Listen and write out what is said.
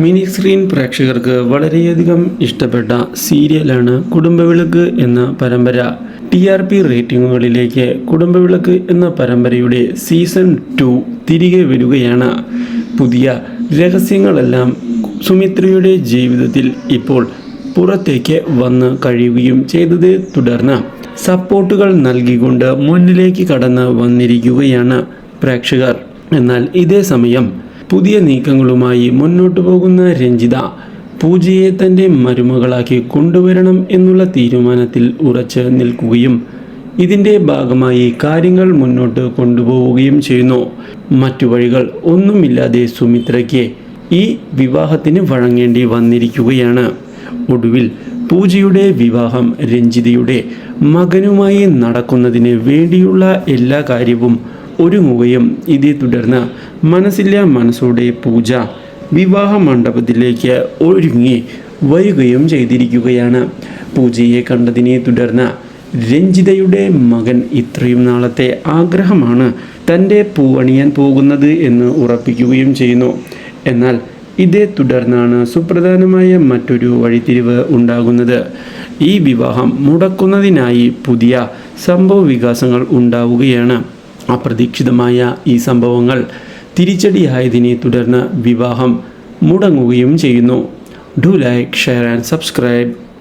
Mini screen പ്രേക്ഷകർക്ക് വളരെയധികം ഇഷ്ടപ്പെട്ട സീരിയലാണ് കുടുംബവിളക്ക് എന്ന പരമ്പര. ടി ആർ പി റേറ്റിംഗുകളിലേക്ക് കുടുംബവിളക്ക് എന്ന പരമ്പരയുടെ സീസൺ ടു തിരികെ വരികയാണ്. പുതിയ രഹസ്യങ്ങളെല്ലാം സുമിത്രയുടെ ജീവിതത്തിൽ ഇപ്പോൾ പുറത്തേക്ക് വന്ന് കഴിയുകയും ചെയ്തത് തുടർന്ന് സപ്പോർട്ടുകൾ നൽകിക്കൊണ്ട് മുന്നിലേക്ക് കടന്ന് വന്നിരിക്കുകയാണ് പ്രേക്ഷകർ. എന്നാൽ ഇതേ സമയം പുതിയ നീക്കങ്ങളുമായി മുന്നോട്ടു പോകുന്ന രഞ്ജിത പൂജയെ തന്റെ മരുമകളാക്കി കൊണ്ടുവരണം എന്നുള്ള തീരുമാനത്തിൽ ഉറച്ച് നിൽക്കുകയും ഇതിന്റെ ഭാഗമായി കാര്യങ്ങൾ മുന്നോട്ട് കൊണ്ടുപോവുകയും ചെയ്യുന്നു. മറ്റു വഴികൾ ഒന്നുമില്ലാതെ സുമിത്രയ്ക്ക് ഈ വിവാഹത്തിന് വഴങ്ങേണ്ടി വന്നിരിക്കുകയാണ്. ഒടുവിൽ പൂജയുടെ വിവാഹം രഞ്ജിതയുടെ മകനുമായി നടക്കുന്നതിന് വേണ്ടിയുള്ള എല്ലാ കാര്യവും ഒരുങ്ങുകയും ഇതേ തുടർന്ന് മനസ്സില്ല മനസ്സോടെ പൂജ വിവാഹ മണ്ഡപത്തിലേക്ക് ഒരുങ്ങി വരികയും ചെയ്തിരിക്കുകയാണ്. പൂജയെ കണ്ടതിനെ തുടർന്ന് രഞ്ജിതയുടെ മകൻ ഇത്രയും നാളത്തെ ആഗ്രഹമാണ് തന്റെ പൂവണിയാൻ പോകുന്നത് എന്ന് ഉറപ്പിക്കുകയും ചെയ്യുന്നു. എന്നാൽ ഇതേ തുടർന്നാണ് സുപ്രധാനമായ മറ്റൊരു വഴിത്തിരിവ് ഉണ്ടാകുന്നത്. ഈ വിവാഹം മുടക്കുന്നതിനായി പുതിയ സംഭവ വികാസങ്ങൾ ഉണ്ടാവുകയാണ്. അപ്രതീക്ഷിതമായ ഈ സംഭവങ്ങൾ തിരിച്ചടിയായതിനെ തുടർന്ന് വിവാഹം മുടങ്ങുകയും ചെയ്യുന്നു. Do like share and subscribe